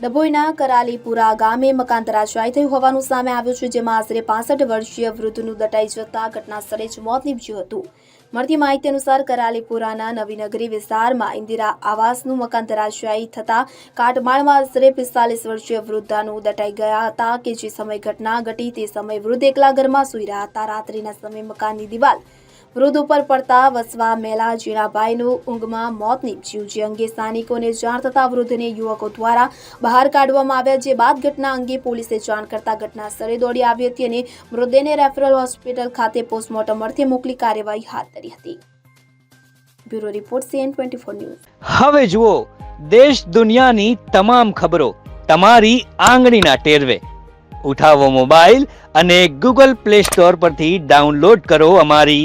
ડભોઈના કરાલીપુરા ગામે મકાન ધરાશાયી થયું હોવાનું સામે આવ્યું છે, જેમાં આશરે પાસઠ વર્ષીય વૃદ્ધનું દટાઈ જતા ઘટના સ્થળે જ મોત નીપજ્યું હતું. મળતી માહિતી અનુસાર કરાલીપુરાના નવીનગરી વિસ્તારમાં ઇન્દિરા આવાસનું મકાન ધરાશાયી થતા કાટમાળમાં આશરે પિસ્તાલીસ વર્ષીય વૃદ્ધાનું દટાઈ ગયા હતા કે જે સમય ઘટના ઘટી તે સમયે વૃદ્ધ એકલા ઘરમાં સૂઈ રહ્યા હતા. રાત્રિના સમયે મકાનની દિવાલ વૃદ્ધ ઉપર પડતા વસવા મેલા જીણાભાઈનું ઊંઘમાં મોત નીપજ્યું. જે અંગે સ્થાનિકોને જાણ થતા વૃદ્ધને યુવકો દ્વારા બહાર કાઢવામાં આવ્યા. જે બાદ ઘટના અંગે પોલીસે જાણ કરતા ઘટના સ્થળે દોડી આવી હતી અને મૃતદેહને રેફરલ હોસ્પિટલ ખાતે પોસ્ટમોર્ટમ અર્થે મોકલી કાર્યવાહી હાથ ધરી હતી. Bureau report CN twenty news. હવે જુઓ, દેશ દુનિયાની તમામ ખબરો તમારી આંગળીના ટેરવે. ઉઠાવો મોબાઈલ અને ગૂગલ પ્લે સ્ટોર પરથી ડાઉનલોડ કરો અમારી